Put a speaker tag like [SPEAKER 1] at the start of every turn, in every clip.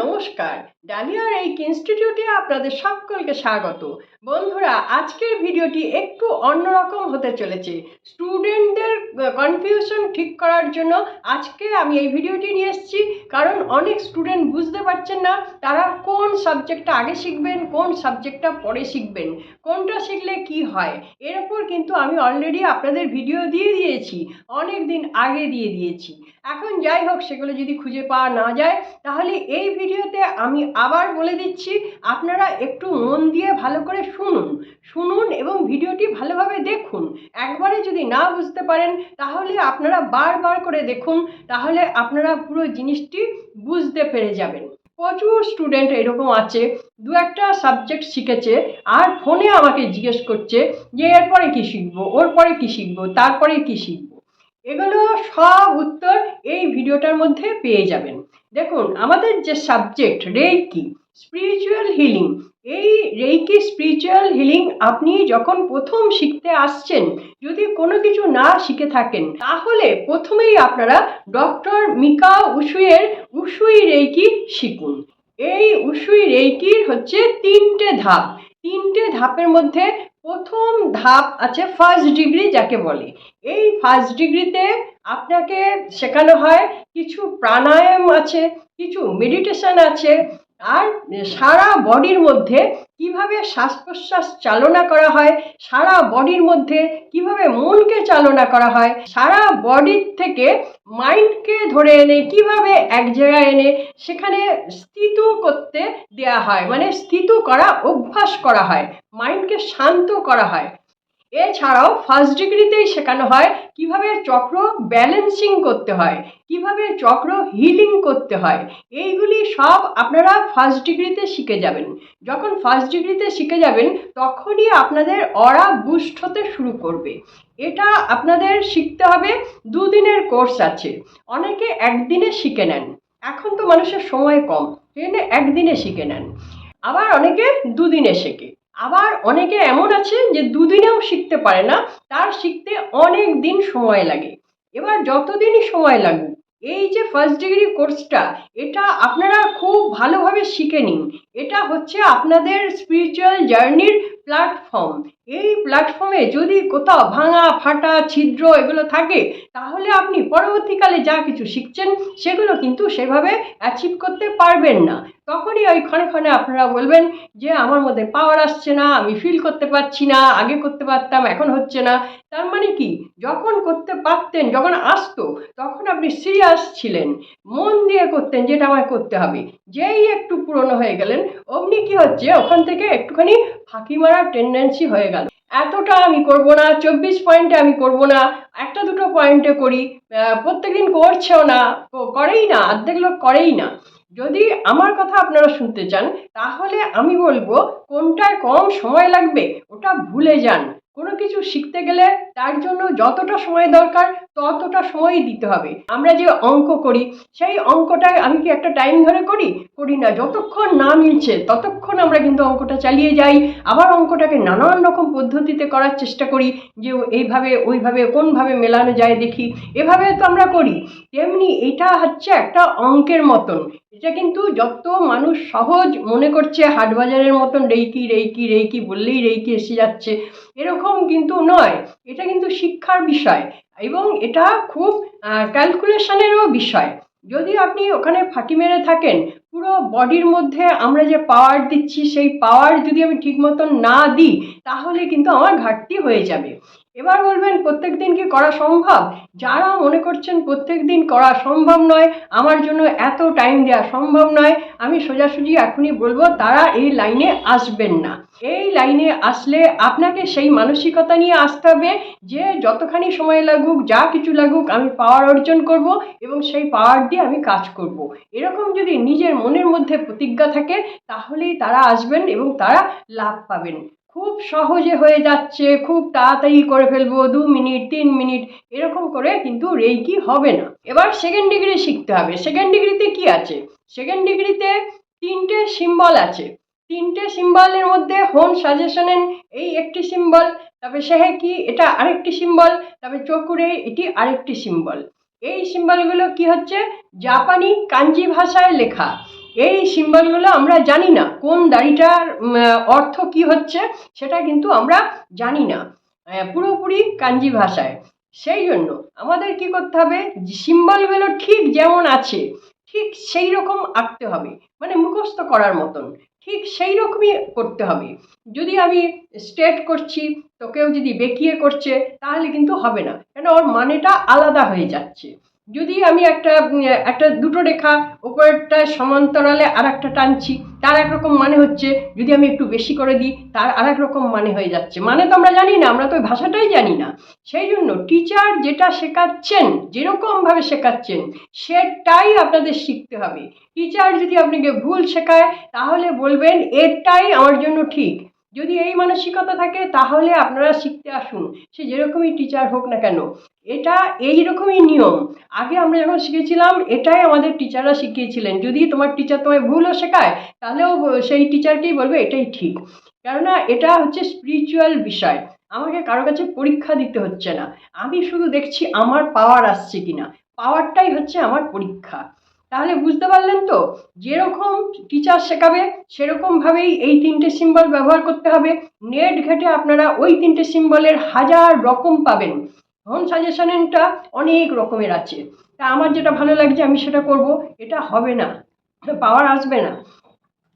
[SPEAKER 1] নমস্কার। ডালিয়ার এই ইনস্টিটিউটে আপনাদের সকলকে স্বাগত। বন্ধুরা, আজকের ভিডিওটি একটু অন্যরকম হতে চলেছে। স্টুডেন্টদের কনফিউশন ঠিক করার জন্য আজকে আমি এই ভিডিওটি নিয়ে এসেছি। কারণ অনেক স্টুডেন্ট বুঝতে পারছেন না, তারা কোন সাবজেক্টটা আগে শিখবেন, কোন সাবজেক্টটা পরে শিখবেন, কোনটা শিখলে কি হয়, এর উপর কিন্তু আমি অলরেডি আপনাদের ভিডিও দিয়ে দিয়েছি অনেক দিন আগে দিয়ে দিয়েছি। এখন যাই হোক, সেগুলো যদি খুঁজে পাওয়া না যায়, তাহলে এই ভিডিওতে আমি আবার বলে দিচ্ছি, আপনারা একটু মন দিয়ে ভালো করে শুনুন। শুনুন এবং ভিডিওটি ভালোভাবে দেখুন। একবারে যদি না বুঝতে পারেন, তাহলে আপনারা বারবার করে দেখুন, তাহলে আপনারা পুরো জিনিসটি বুঝতে পেরে যাবেন। প্রচুর স্টুডেন্ট এরকম আছে, দু একটা সাবজেক্ট শিখেছে, আর ফোনে আমাকে জিজ্ঞেস করছে যে এরপরে কী শিখব? ওর পরে কী শিখব? তারপরে কী শিখব? এগুলো সব উত্তর এই ভিডিওটার মধ্যে পেয়ে যাবেন। দেখুন, আমাদের যে সাবজেক্ট রেইকি স্পিরিচুয়াল হিলিং এই রেইকি স্পিরিচুয়াল হিলিং আপনি যখন প্রথম শিখতে আসছেন, যদি কোনো কিছু না শিখে থাকেন, তাহলে প্রথমেই আপনারা ডক্টর মিকা উসুয়ের উসুই রেইকি শিখুন। এই উসুই রেইকির হচ্ছে তিনটে ধাপ। তিনটে ধাপের মধ্যে প্রথম ধাপ আছে ফার্স্ট ডিগ্রি যাকে বলে। এই ফার্স্ট ডিগ্রিতে আপনাকে শেখানো হয় কিছু প্রাণায়াম আছে, কিছু মেডিটেশন আছে, আর সারা বডির মধ্যে কীভাবে শ্বাস প্রশ্বাস চালনা করা হয়, সারা বডির মধ্যে কীভাবে মনকে চালনা করা হয়, সারা বডির থেকে মাইন্ডকে ধরে এনে কীভাবে এক জায়গায় এনে সেখানে স্থিত করতে দেয়া হয় মানে স্থিত করা, অভ্যাস করা হয়, মাইন্ডকে শান্ত করা হয়। এছাড়াও ফার্স্ট ডিগ্রিতেই শেখানো হয় কীভাবে চক্র ব্যালেন্সিং করতে হয়, কীভাবে চক্র হিলিং করতে হয়, এইগুলি সব আপনারা ফার্স্ট ডিগ্রিতে শিখে যাবেন। যখন ফার্স্ট ডিগ্রিতে শিখে যাবেন, তখনই আপনাদের অরা বুস্ট হতে শুরু করবে। এটা আপনাদের শিখতে হবে, দুদিনের কোর্স আছে। অনেকে একদিনে শিখে নেন। এখন তো মানুষের সময় কম। ট্রেনে একদিনে শিখে নেন। আবার অনেকে দুদিনে শেখে। আবার অনেকে এমন আছে যে দুদিনেও শিখতে পারে না, তার শিখতে অনেক দিন সময় লাগে। এবার যতদিনই সময় লাগুক, এই যে ফার্স্ট ডিগ্রি কোর্সটা এটা আপনারা খুব ভালোভাবে শিখে নিন। এটা হচ্ছে আপনাদের স্পিরিচুয়াল জার্নির প্ল্যাটফর্ম এই প্ল্যাটফর্মে যদি কোথাও ভাঙা, ফাটা, ছিদ্র এগুলো থাকে, তাহলে আপনি পরবর্তীকালে যা কিছু শিখছেন, সেগুলো কিন্তু সেভাবে অ্যাচিভ করতে পারবেন না। তখনই ওই ক্ষণে ক্ষণে আপনারা বলবেন যে, আমার মধ্যে পাওয়ার আসছে না, আমি ফিল করতে পারছি না, আগে করতে পারতাম, এখন হচ্ছে না। তার মানে কি? যখন করতে পারতেন, যখন আসতো, তখন আপনি সিরিয়াস ছিলেন। মন দিয়ে করতেন যেটা আমায় করতে হবে। যেই একটু পুরনো হয়ে গেলেন, অমনি কি হচ্ছে? ওখান থেকে একটুখানি ফাঁকি মারার টেন্ডেন্সি হয়ে গেল। এতটা আমি করব না, চব্বিশ পয়েন্টে আমি করব না, একটা দুটো পয়েন্টে করি। প্রত্যেকদিন করছেও না, করেই না, অর্ধেক লোক করেই না। যদি আমার কথা আপনারা শুনতে চান, তাহলে আমি বলব কোনটায় কম সময় লাগবে ওটা ভুলে যান। কোনো কিছু শিখতে গেলে তার জন্য যতটা সময় দরকার ততটা সময়ই দিতে হবে। আমরা যে অঙ্ক করি, সেই অঙ্কটায় আমি কি একটা টাইম ধরে করি? করি না। যতক্ষণ না মিলছে, ততক্ষণ আমরা কিন্তু অঙ্কটা চালিয়ে যাই। আবার অঙ্কটাকে নানান রকম পদ্ধতিতে করার চেষ্টা করি যে এইভাবে, ওইভাবে, কোনভাবে মেলানো যায় দেখি। এভাবে তো আমরা করি। তেমনি এটা হচ্ছে একটা অঙ্কের মতন। এটা কিন্তু যত মানুষ সহজ মনে করছে, হাটবাজারের মতন রেইকি রেইকি রেইকি, বললেই রেইকি এসে যাচ্ছে, এরকম কিন্তু নয়। এটা কিন্তু শিক্ষার বিষয় এবং এটা খুব ক্যালকুলেশনেরও বিষয়। যদি আপনি ওখানে ফাঁকি মেরে থাকেন, পুরো বডির মধ্যে আমরা যে পাওয়ার দিচ্ছি, সেই পাওয়ার যদি আমি ঠিক মতন না দিই, তাহলে কিন্তু আমার ঘাটতি হয়ে যাবে। এবার বলবেন, প্রত্যেক দিন কি করা সম্ভব? যারা মনে করছেন, প্রত্যেক দিন করা সম্ভব নয়, আমার জন্য এত টাইম দেওয়া সম্ভব নয়, আমি সোজাসুজি এখনই বলব, তারা এই লাইনে আসবেন না। এই লাইনে আসলে আপনাকে সেই মানসিকতা নিয়ে আসতে হবে যে যতখানি সময় লাগুক, যা কিছু লাগুক, আমি পাওয়ার অর্জন করব এবং সেই পাওয়ার দিয়ে আমি কাজ করব। এরকম যদি নিজের মনের মধ্যে প্রতিজ্ঞা থাকে, তাহলেই তারা আসবেন এবং তারা লাভ পাবেন। খুব সহজে হয়ে যাচ্ছে, খুব তাড়াতাড়ি করে ফেলব, দু মিনিট, তিন মিনিট, এরকম করে কিন্তু রেইকি হবে না। এবার সেকেন্ড ডিগ্রি শিখতে হবে। সেকেন্ড ডিগ্রিতে কি আছে? সেকেন্ড ডিগ্রিতে তিনটে সিম্বল আছে। তিনটে সিম্বলের মধ্যে হোম সাজেশনের এই একটি সিম্বল তারপরে সেহে কি? এটা আরেকটি সিম্বল তারপরে চকুরে এটি আরেকটি সিম্বল এই সিম্বলগুলো কি হচ্ছে? জাপানি কাঞ্জি ভাষায় লেখা। এই সিম্বলগুলো আমরা জানি না। কোন দাড়িটার অর্থ কি হচ্ছে সেটা কিন্তু আমরা জানি না। পুরোপুরি কাঞ্জি ভাষায়। সেই জন্য আমাদের কি করতে হবে? সিম্বলগুলো ঠিক যেমন আছে, ঠিক সেই রকম আঁকতে হবে। মানে মুখস্থ করার মতন, ঠিক সেই রকমই করতে হবে। যদি আমি স্ট্রেট করছি, তো কেউ যদি বেঁকিয়ে করছে, তাহলে কিন্তু হবে না। কেন? ওর মানেটা আলাদা হয়ে যাচ্ছে। যদি আমি একটা একটা দুটো রেখা উপরেরটা সমান্তরালে আর একটা টানছি, তার একরকম মানে হচ্ছে যদি আমি একটু বেশি করে দিই, তার আর রকম মানে হয়ে যাচ্ছে। মানে তো আমরা জানি না, আমরা তো ওই ভাষাটাই জানি না। সেই জন্য টিচার যেটা শেখাচ্ছেন, যেরকমভাবে শেখাচ্ছেন, সেটাই আপনাদের শিখতে হবে। টিচার যদি আপনাকে ভুল শেখায়, তাহলে বলবেন, এটাই আমার জন্য ঠিক। যদি এই মানসিকতা থাকে, তাহলে আপনারা শিখতে আসুন। সে যেরকমই টিচার হোক না কেন, এটা এই রকমই নিয়ম। আগে আমরা যখন শিখেছিলাম, এটাই আমাদের টিচাররা শিখিয়েছিলেন। যদি তোমার টিচার তোমায় ভুলও শেখায়, তাহলেও সেই টিচারকেই বলবে, এটাই ঠিক। কেননা, এটা হচ্ছে স্পিরিচুয়াল বিষয়। আমাকে কারও কাছে পরীক্ষা দিতে হচ্ছে না। আমি শুধু দেখছি, আমার পাওয়ার আসছে কিনা। পাওয়ারটাই হচ্ছে আমার পরীক্ষা। তাহলে বুঝতে পারলেন তো? যেরকম টিচার শেখাবে সেরকমভাবেই এই তিনটে সিম্বল ব্যবহার করতে হবে। নেট ঘেটে আপনারা ওই তিনটে সিম্বলের হাজার রকম পাবেন। হোম সাজেশনটা অনেক রকমের আছে। তা আমার যেটা ভালো লাগছে আমি সেটা করব। এটা হবে না। পাওয়ার আসবে না।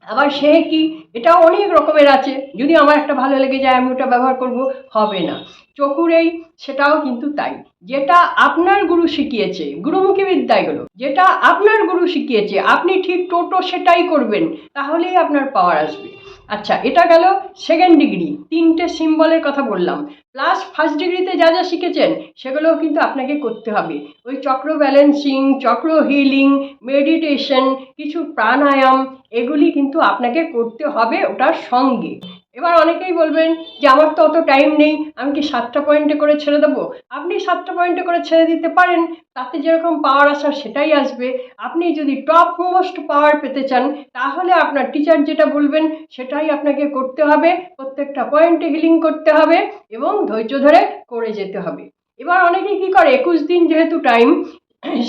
[SPEAKER 1] আবার সে কি? এটাও অনেক রকমের আছে। যদি আমার একটা ভালো লেগে যায়, আমি ওটা ব্যবহার করব, হবে না। চকুরেই সেটাও কিন্তু তাই। যেটা আপনার গুরু শিখিয়েছে, গুরুমুখী বিদ্যা যেটা আপনার গুরু শিখিয়েছে, আপনি ঠিক টোটো সেটাই করবেন, তাহলেই আপনার পাওয়ার আসবে। আচ্ছা এটা গেল সেকেন্ড ডিগ্রি তিনটে সিম্বলের কথা বললাম। প্লাস ফার্স্ট ডিগ্রিতে যা যা শিখেছেন, সেগুলোও কিন্তু আপনাকে করতে হবে। ওই চক্র ব্যালেন্সিং চক্র হিলিং মেডিটেশন কিছু প্রাণায়াম, এগুলি কিন্তু আপনাকে করতে হবে ওটার সঙ্গে। এবার অনেকেই বলবেন যে, আমার তো অত টাইম নেই, আমি কি সাতটা পয়েন্টে করে ছেড়ে দেবো? আপনি সাতটা পয়েন্টে করে ছেড়ে দিতে পারেন, তাতে যেরকম পাওয়ার আসার সেটাই আসবে। আপনি যদি টপ মোস্ট পাওয়ার পেতে চান, তাহলে আপনার টিচার যেটা বলবেন, সেটাই আপনাকে করতে হবে। প্রত্যেকটা পয়েন্টে হিলিং করতে হবে এবং ধৈর্য ধরে করে যেতে হবে। এবার অনেকে কি করে, একুশ দিন যেহেতু টাইম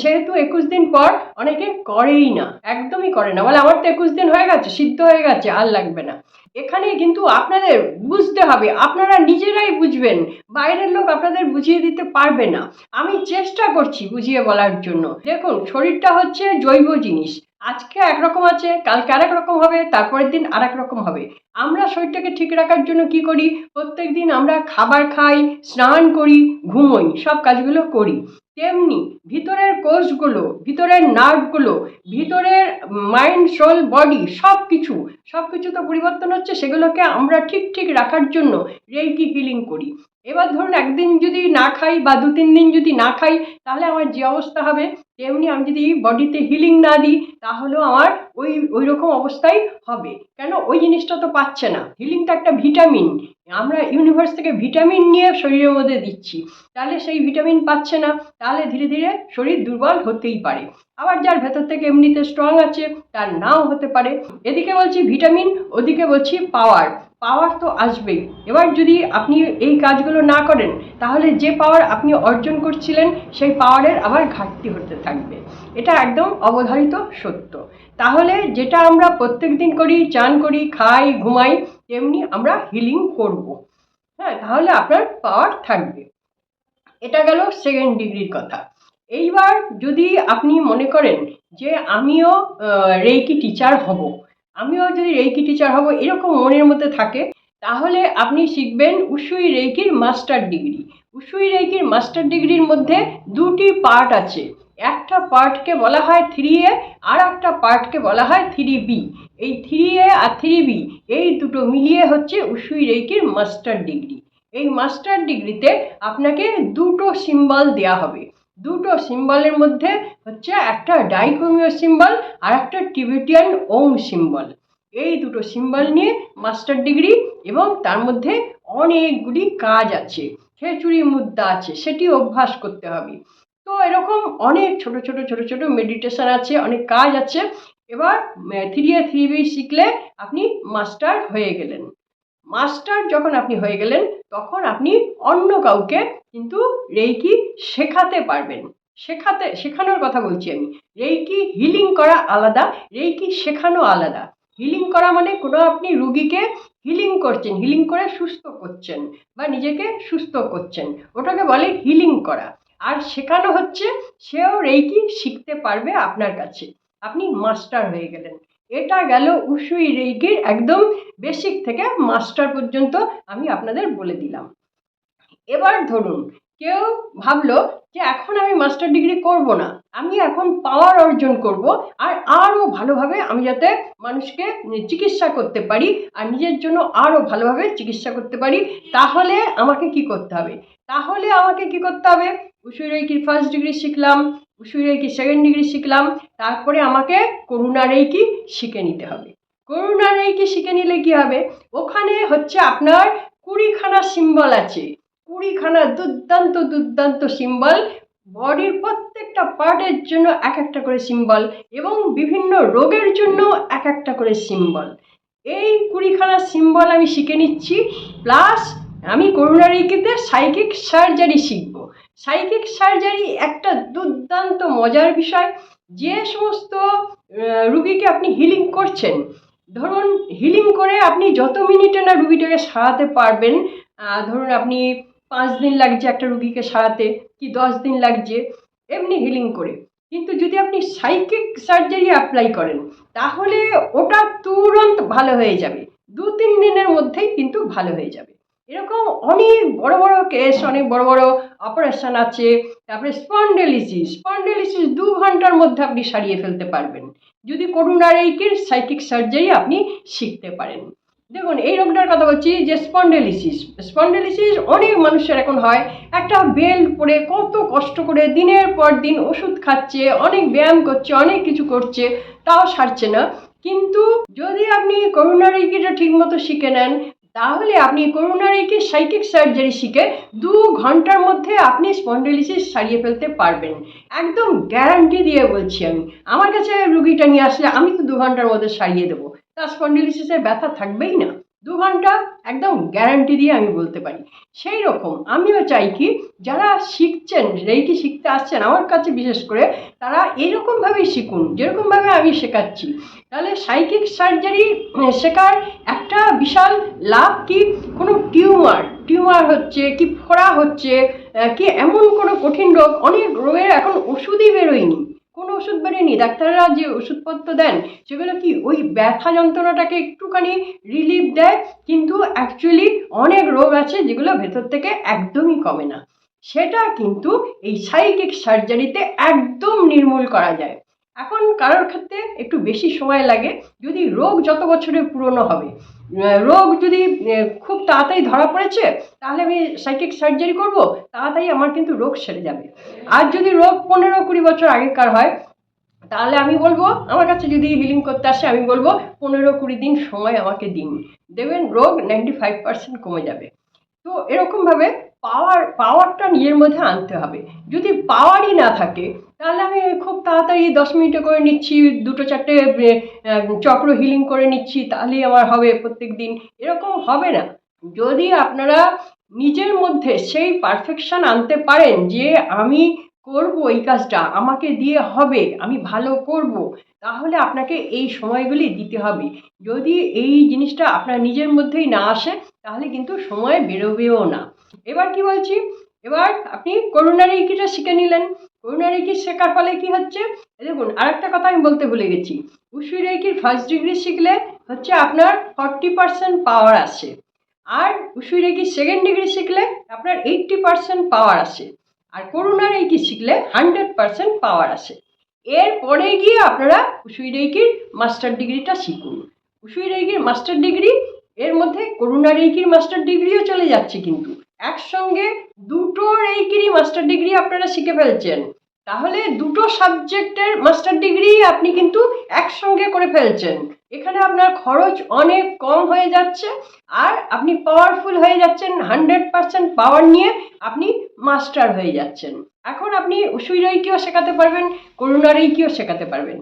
[SPEAKER 1] সেহেতু একুশ দিন পর অনেকে করেই না, একদমই করে না। বলে, আমার তো একুশ দিন হয়ে গেছে, সিদ্ধ হয়ে গেছে, আর লাগবে না। এখানে কিন্তু আপনাদের বুঝতে হবে, আপনারা নিজেরাই বুঝবেন, বাইরের লোক আপনাদের বুঝিয়ে দিতে পারবে না। আমি চেষ্টা করছি বুঝিয়ে বলার জন্য। দেখুন, শরীরটা হচ্ছে জৈব জিনিস। আজকে একরকম আছে, কালকে আরেক রকম হবে, তারপরের দিন আরেক রকম হবে। আমরা শরীরটাকে ঠিক রাখার জন্য কি করি? প্রত্যেক দিন আমরা খাবার খাই, স্নান করি, ঘুমোই, সব কাজগুলো করি। তেমনি ভিতরের কোষগুলো, ভিতরের নার্ভগুলো, ভিতরের মাইন্ড, সোল, বডি সব কিছু সব কিছু তো পরিবর্তন হচ্ছে, সেগুলোকে আমরা ঠিক ঠিক রাখার জন্য রেইকি হিলিং করি। এবার ধরুন একদিন যদি না খাই বা দু তিন দিন যদি না খাই, তাহলে আমার যে অবস্থা হবে? তেমনি আমি যদি বডিতে হিলিং না দিই, তাহলেও আমার ওই ওই রকম অবস্থাই হবে। কেন? ওই জিনিসটা তো পাচ্ছে না। হিলিংটা একটা ভিটামিন। আমরা ইউনিভার্স থেকে ভিটামিন নিয়ে শরীরের মধ্যে দিচ্ছি। তাহলে সেই ভিটামিন পাচ্ছে না, তাহলে ধীরে ধীরে শরীর দুর্বল হতেই পারে। আবার যার ভেতর থেকে এমনিতে স্ট্রং আছে, তার নাও হতে পারে। এদিকে বলছি ভিটামিন ওদিকে বলছি পাওয়ার পাওয়ার তো আসবেই। এবার যদি আপনি এই কাজগুলো না করেন, তাহলে যে পাওয়ার আপনি অর্জন করছিলেন, সেই পাওয়ারের আবার ঘাটতি হতে থাকবে। এটা একদম অবধারিত সত্য। তাহলে যেটা আমরা প্রত্যেক দিন করি, চান করি, খাই, ঘুমাই, তেমনি আমরা হিলিং করব। হ্যাঁ তাহলে আপনার পাওয়ার থাকবে। এটা গেল সেকেন্ড ডিগ্রির কথা। এইবার যদি আপনি মনে করেন যে আমিও রেইকি টিচার হব আমিও যদি রেইকি টিচার হব, এরকম মনের মধ্যে থাকে, তাহলে আপনি শিখবেন উসুই রেইকির মাস্টার ডিগ্রি উসুই রেইকির মাস্টার ডিগ্রির মধ্যে দুটি পার্ট আছে। একটা পার্টকে বলা হয় থ্রি এ আর একটা পার্টকে বলা হয় থ্রি বি এই থ্রি এ আর থ্রি বি এই দুটো মিলিয়ে হচ্ছে উসুই রেইকির মাস্টার ডিগ্রি এই মাস্টার ডিগ্রিতে আপনাকে দুটো সিম্বল দেওয়া হবে। দুটো সিম্বলের মধ্যে হচ্ছে একটা ডাইকোমিও সিম্বল আর একটা টিবেটিয়ান ওম সিম্বল। এই দুটো সিম্বল নিয়ে মাস্টার ডিগ্রি এবং তার মধ্যে অনেকগুলি কাজ আছে। খেচুড়ি মুদ্রা আছে, সেটি অভ্যাস করতে হবে। তো এরকম অনেক ছোট ছোট ছোট ছোট মেডিটেশন আছে, অনেক কাজ আছে। এবার থ্রি এ থ্রি বি শিখলে আপনি মাস্টার হয়ে গেলেন। মাস্টার যখন আপনি হয়ে গেলেন, তখন আপনি অন্য কাউকে কিন্তু রেইকি শেখাতে পারবেন। শেখাতে, শেখানোর কথা বলছি আমি। রেইকি হিলিং করা আলাদা, রেইকি শেখানো আলাদা। হিলিং করা মানে কোনো আপনি রুগীকে হিলিং করছেন হিলিং করে সুস্থ করছেন বা নিজেকে সুস্থ করছেন। ওটাকে বলে হিলিং করা। আর শেখানো হচ্ছে, সেও রেইকি শিখতে পারবে আপনার কাছে। আপনি মাস্টার হয়ে গেলেন। এটা গেল উসুই রেইকির একদম বেসিক থেকে মাস্টার পর্যন্ত আমি আপনাদের বলে দিলাম। এবার ধরুন, কেউ ভাবলো যে এখন আমি মাস্টার ডিগ্রি করব না, আমি এখন পাওয়ার অর্জন করব আর আরও ভালোভাবে আমি যাতে মানুষকে চিকিৎসা করতে পারি আর নিজের জন্য আরও ভালোভাবে চিকিৎসা করতে পারি, তাহলে আমাকে কি করতে হবে? তাহলে আমাকে কি করতে হবে? উসুই রেইকির ফার্স্ট ডিগ্রি শিখলাম রেইকি সেকেন্ড ডিগ্রি শিখলাম, তারপরে আমাকে করুণা রেইকি শিখে নিতে হবে। করুণা রেইকি শিখে নিলে কি হবে? ওখানে হচ্ছে আপনার কুড়িখানা সিম্বল আছে। কুড়িখানা দুর্দান্ত দুর্দান্ত সিম্বল বডির প্রত্যেকটা পার্টের জন্য এক একটা করে সিম্বল এবং বিভিন্ন রোগের জন্য এক একটা করে সিম্বল এই কুড়িখানা সিম্বল আমি শিখে নিচ্ছি প্লাস আমি করুণারিকিতে সাইকিক সার্জারি শিখব। সাইকিক সার্জারি একটা দুর্দান্ত মজার বিষয়। যে সমস্ত রুগীকে আপনি হিলিং করছেন, ধরুন হিলিং করে আপনি যত মিনিটে না রুগীটাকে সারাতে পারবেন ধরুন আপনি পাঁচ দিন লাগছে একটা রুগীকে সারাতে, কি দশ দিন লাগছে, এমনি হিলিং করে। কিন্তু যদি আপনি সাইকিক সার্জারি অ্যাপ্লাই করেন, তাহলে ওটা তুরন্ত ভালো হয়ে যাবে। দু তিন দিনের মধ্যেই কিন্তু ভালো হয়ে যাবে। এরকম অনেক বড় বড় কেস অনেক বড় বড় অপারেশন আছে। তারপরে স্পন্ডেলিসিস স্পন্ডেলিসিস দু ঘণ্টার মধ্যে আপনি সারিয়ে ফেলতে পারবেন। যদি করুণারেইকের সাইকিক সার্জারি আপনি শিখতে পারেন। দেখুন, এই রোগটার কথা বলছি যে স্পন্ডেলিসিস স্পন্ডেলিসিস অনেক মানুষের এখন হয়, একটা বেল্ট পরে কত কষ্ট করে দিনের পর দিন ওষুধ খাচ্ছে, অনেক ব্যায়াম করছে, অনেক কিছু করছে, তাও সারছে না। কিন্তু যদি আপনি করুণারেইকিটা ঠিকমতো শিখে নেন তাহলে আপনি করোনারিকে সাইকিক সার্জারি শিখে দু ঘণ্টার মধ্যে আপনি স্পন্ডেলিসিস সারিয়ে ফেলতে পারবেন। একদম গ্যারান্টি দিয়ে বলছি আমি। আমার কাছে রুগীটা নিয়ে আসলে আমি তো দু ঘণ্টার মধ্যে সারিয়ে দেবো। তার স্পন্ডিলিসিসের ব্যথা থাকবেই না। দু ঘণ্টা একদম গ্যারান্টি দিয়ে আমি বলতে পারি। সেই রকম আমিও চাই কি, যারা শিখছেন রেইকি শিখতে আসছেন, আমার কাছে বিশেষ করে তারা এরকমভাবেই শিখুন, যেরকমভাবে আমি শেখাচ্ছি। তাহলে সাইকিক সার্জারি শেখার একটা বিশাল লাভ কি? কোনো টিউমার টিউমার হচ্ছে, কি ফোড়া হচ্ছে কি এমন কোনো কঠিন রোগ? অনেক রোগের এখন ওষুধই বেরোয়নি। কোনো ওষুধ বেরোয়নি। ডাক্তাররা যে ওষুধপত্র দেন, সেগুলো কি ওই ব্যথা যন্ত্রণাটাকে একটুখানি রিলিফ দেয়? কিন্তু অ্যাকচুয়ালি অনেক রোগ আছে যেগুলো ভেতর থেকে একদমই কমে না। সেটা কিন্তু এই সাইকিক সার্জারিতে একদম নির্মূল করা যায়। এখন কারোর ক্ষেত্রে একটু বেশি সময় লাগে, যদি রোগ যত বছরের পুরনো হবে। রোগ যদি খুব তাড়াতাড়ি ধরা পড়েছে, তাহলে আমি সাইকিক সার্জারি করব, তাড়াতাড়ি আমার কিন্তু রোগ সেরে যাবে। আর যদি রোগ পনেরো কুড়ি বছর আগেকার হয়, তাহলে আমি বলব, আমার কাছে যদি হিলিং করতে আসে, আমি বলব, পনেরো কুড়ি দিন সময় আমাকে দিন। দেবেন রোগ নাইনটি ফাইভ পার্সেন্ট কমে যাবে। তো এরকমভাবে পাওয়ার পাওয়ারটা নিজের মধ্যে আনতে হবে। যদি পাওয়ারই না থাকে, তাহলে আমি খুব তাড়াতাড়ি দশ মিনিটে করে নিচ্ছি, দুটো চারটে চক্র হিলিং করে নিচ্ছি, তাহলেই আমার হবে প্রত্যেক দিন এরকম হবে না। যদি আপনারা নিজের মধ্যে সেই পারফেকশন আনতে পারেন যে, আমি করব এই কাজটা, আমাকে দিয়ে হবে, আমি ভালো করব, তাহলে আপনাকে এই সময়গুলি দিতে হবে। যদি এই জিনিসটা আপনার নিজের মধ্যেই না আসে, তাহলে কিন্তু সময় বেরোবেও না। এবার কি বলছি? এবার আপনি করুণারেইকিটা শিখে নিলেন। করুণারেইকি শেখার ফলে কি হচ্ছে? দেখুন, আরেকটা কথা আমি বলতে ভুলে গেছি। উসুই রেইকির ফার্স্ট ডিগ্রি শিখলে হচ্ছে আপনার ফর্টি পার্সেন্ট পাওয়ার আসে। আর উসুই রেইকি সেকেন্ড ডিগ্রি শিখলে আপনার এইট্টি পার্সেন্ট পাওয়ার আসে। আর করুণা রেইকি শিখলে হান্ড্রেড পার্সেন্ট পাওয়ার আসে। এরপরে গিয়ে আপনারা উসুই রেইকির মাস্টার ডিগ্রিটা শিখুন। উসুই রেইকির মাস্টার ডিগ্রি এর মধ্যে করুণা রেইকির মাস্টার ডিগ্রিও চলে যাচ্ছে কিন্তু। একসঙ্গে দুটো রেইকিরই মাস্টার ডিগ্রি আপনারা শিখে ফেলছেন। তাহলে দুটো সাবজেক্টের মাস্টার ডিগ্রি আপনি কিন্তু একসঙ্গে করে ফেলছেন। এখানে আপনার খরচ অনেক কম হয়ে যাচ্ছে আর আপনি পাওয়ারফুল হয়ে যাচ্ছেন হান্ড্রেড পার্সেন্ট পাওয়ার নিয়ে আপনি মাস্টার হয়ে যাচ্ছেন। এখন আপনি উসুই রেইকিও শেখাতে পারবেন করুণা রেইকিও শেখাতে পারবেন।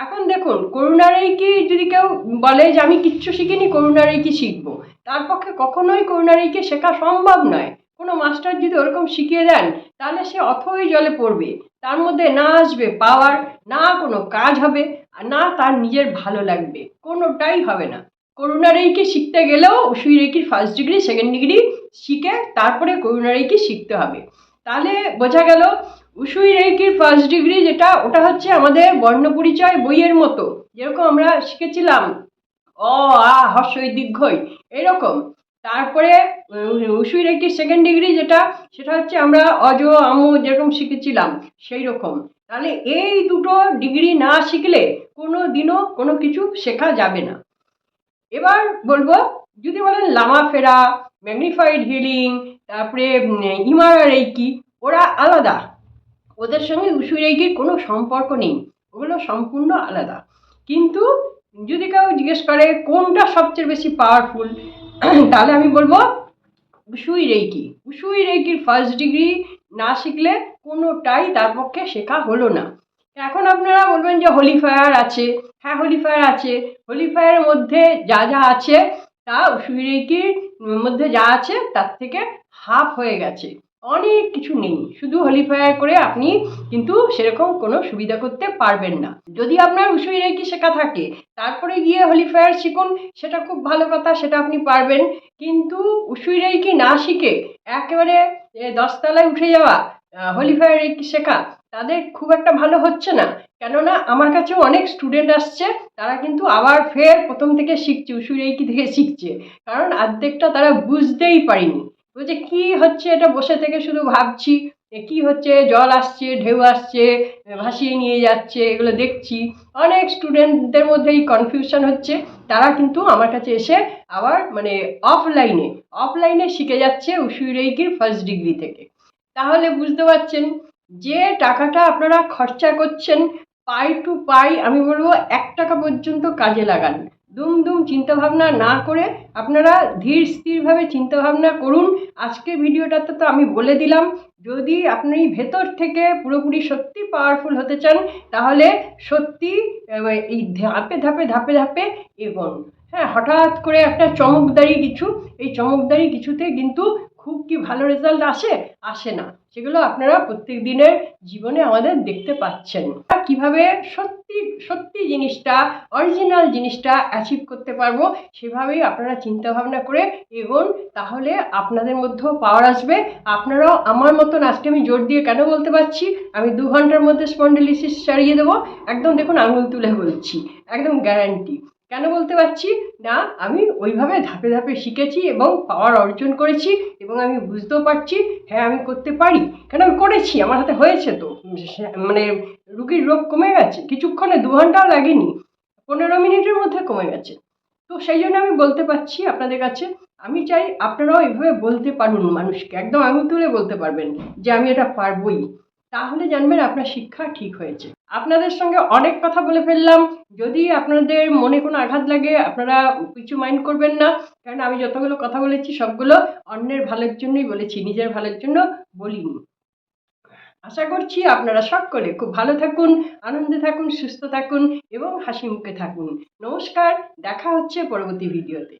[SPEAKER 1] এখন দেখুন, করুণা রেইকি যদি কেউ বলে যে আমি কিচ্ছু শিখিনি, করুণা রেইকি শিখব। তার পক্ষে কখনোই করুণা রেইকি শেখা সম্ভব নয়। কোনো মাস্টার যদি ওরকম শিখিয়ে দেন, তাহলে সে অথই জলে পড়বে। তার মধ্যে না আসবে পাওয়ার, না কোনো কাজ হবে, আর না তার নিজের ভালো লাগবে। কোনোটাই হবে না। করুণা রেইকি শিখতে গেলেও উসুই রেইকির ফার্স্ট ডিগ্রি সেকেন্ড ডিগ্রি শিখে তারপরে করুণা রেইকি শিখতে হবে। তাহলে বোঝা গেল উসুই রেইকির ফার্স্ট ডিগ্রি যেটা, ওটা হচ্ছে আমাদের বর্ণপরিচয় বইয়ের মতো। যেরকম আমরা শিখেছিলাম, অ, আ হর্ষই দীর্ঘই এরকম। তারপরে উসুই রেখি সেকেন্ড ডিগ্রি যেটা, সেটা হচ্ছে আমরা অজ আমু যেরকম শিখেছিলাম সেই রকম তাহলে এই দুটো ডিগ্রি না শিখলে কোনো দিনও কোনো কিছু শেখা যাবে না। এবার বলব, যদি বলেন লামা ফেরা, ম্যাগনিফাইড হিলিং, তারপরে ইমারা রেইকি, ওরা আলাদা। ওদের সঙ্গে উসুই রেইকির কোনো সম্পর্ক নেই। ওগুলো সম্পূর্ণ আলাদা। কিন্তু যদি কেউ জিজ্ঞেস করে, কোনটা সবচেয়ে বেশি পাওয়ারফুল তাহলে আমি বলব উসুই রেইকি উসুই রেইকির ফার্স্ট ডিগ্রি না শিখলে কোনোটাই তার পক্ষে শেখা হলো না। এখন আপনারা বলবেন যে হোলি ফায়ার আছে। হ্যাঁ হোলি ফায়ার আছে। হোলি ফায়ারের মধ্যে যা যা আছে, তা উসুই রেইকির মধ্যে যা আছে, তার থেকে হাফ হয়ে গেছে। অনেক কিছু নেই। শুধু হলিফায়ার করে আপনি কিন্তু সেরকম কোনো সুবিধা করতে পারবেন না। যদি আপনার উসুই রেকি শেখা থাকে, তারপরে গিয়ে হলিফায়ার শিখুন, সেটা খুব ভালো কথা, সেটা আপনি পারবেন। কিন্তু উসুই রেকি না শিখে একেবারে দশতলায় উঠে যাওয়া হোলি ফায়ার রেকি শেখা, তাদের খুব একটা ভালো হচ্ছে না। কেননা আমার কাছেও অনেক স্টুডেন্ট আসছে, তারা কিন্তু আবার ফের প্রথম থেকে শিখছে, উসুই রেকি থেকে শিখছে। কারণ অর্ধেকটা তারা বুঝতেই পারিনি। বলছে কি হচ্ছে এটা বসে থেকে শুধু ভাবছি? এ কি হচ্ছে? জল আসছে, ঢেউ আসছে, ভাসিয়ে নিয়ে যাচ্ছে, এগুলো দেখছি। অনেক স্টুডেন্টদের মধ্যে এই কনফিউশন হচ্ছে। তারা কিন্তু আমার কাছে এসে আবার মানে অফলাইনে অফলাইনে শিখে যাচ্ছে উসুই রেইকির ফার্স্ট ডিগ্রি থেকে। তাহলে বুঝতে পারছেন যে, টাকাটা আপনারা খরচা করছেন, পাই টু পাই আমি বলব এক টাকা পর্যন্ত কাজে লাগান। দুম দুম চিন্তাভাবনা না করে আপনারা ধীর স্থিরভাবে চিন্তাভাবনা করুন। আজকের ভিডিওটাতে তো আমি বলে দিলাম, যদি আপনি ভেতর থেকে পুরোপুরি সত্যি পাওয়ারফুল হতে চান, তাহলে সত্যি এই ধাপে ধাপে ধাপে ধাপে এগোন। হ্যাঁ হঠাৎ করে একটা চমকদারি কিছু, এই চমকদারি কিছুতে কিন্তু খুব কি ভালো রেজাল্ট আসে? আসে না। সেগুলো আপনারা প্রত্যেক দিনের জীবনে আমাদের দেখতে পাচ্ছেন। কীভাবে সত্যি সত্যি জিনিসটা অরিজিনাল জিনিসটা অ্যাচিভ করতে পারব, সেভাবেই আপনারা চিন্তা ভাবনা করে এগোন, তাহলে আপনাদের মধ্যেও পাওয়ার আসবে। আপনারাও আমার মতন আজকে আমি জোর দিয়ে কেন বলতে পারছি? আমি দু ঘণ্টার মধ্যে স্পন্ডিলিসিস সারিয়ে দেবো। একদম দেখুন আঙুল তুলে বলছি। একদম গ্যারান্টি কেন বলতে পারছি? না, আমি ওইভাবে ধাপে ধাপে শিখেছি এবং পাওয়ার অর্জন করেছি এবং আমি বুঝতেও পারছি হ্যাঁ আমি করতে পারি। কেন আমি করেছি? আমার হাতে হয়েছে তো। মানে রুগীর রোগ কমে গেছে। কিছুক্ষণে দু ঘন্টাও লাগেনি। পনেরো মিনিটের মধ্যে কমে গেছে। তো সেই জন্য আমি বলতে পারছি আপনাদের কাছে, আমি চাই আপনারাও এভাবে বলতে পারুন মানুষকে। একদম আঙুল তুলে বলতে পারবেন যে আমি এটা পারবই। তাহলে জানবেন আপনার শিক্ষা ঠিক হয়েছে। আপনাদের সঙ্গে অনেক কথা বলে ফেললাম। যদি আপনাদের মনে কোনো আঘাত লাগে, আপনারা কিছু মাইন্ড করবেন না। কারণ আমি যতগুলো কথা বলেছি, সবগুলো অন্যের ভালোর জন্যই বলেছি, নিজের ভালোর জন্য বলিনি। আশা করছি আপনারা সকলে খুব ভালো থাকুন, আনন্দে থাকুন, সুস্থ থাকুন এবং হাসি মুখে থাকুন। নমস্কার, দেখা হচ্ছে পরবর্তী ভিডিওতে।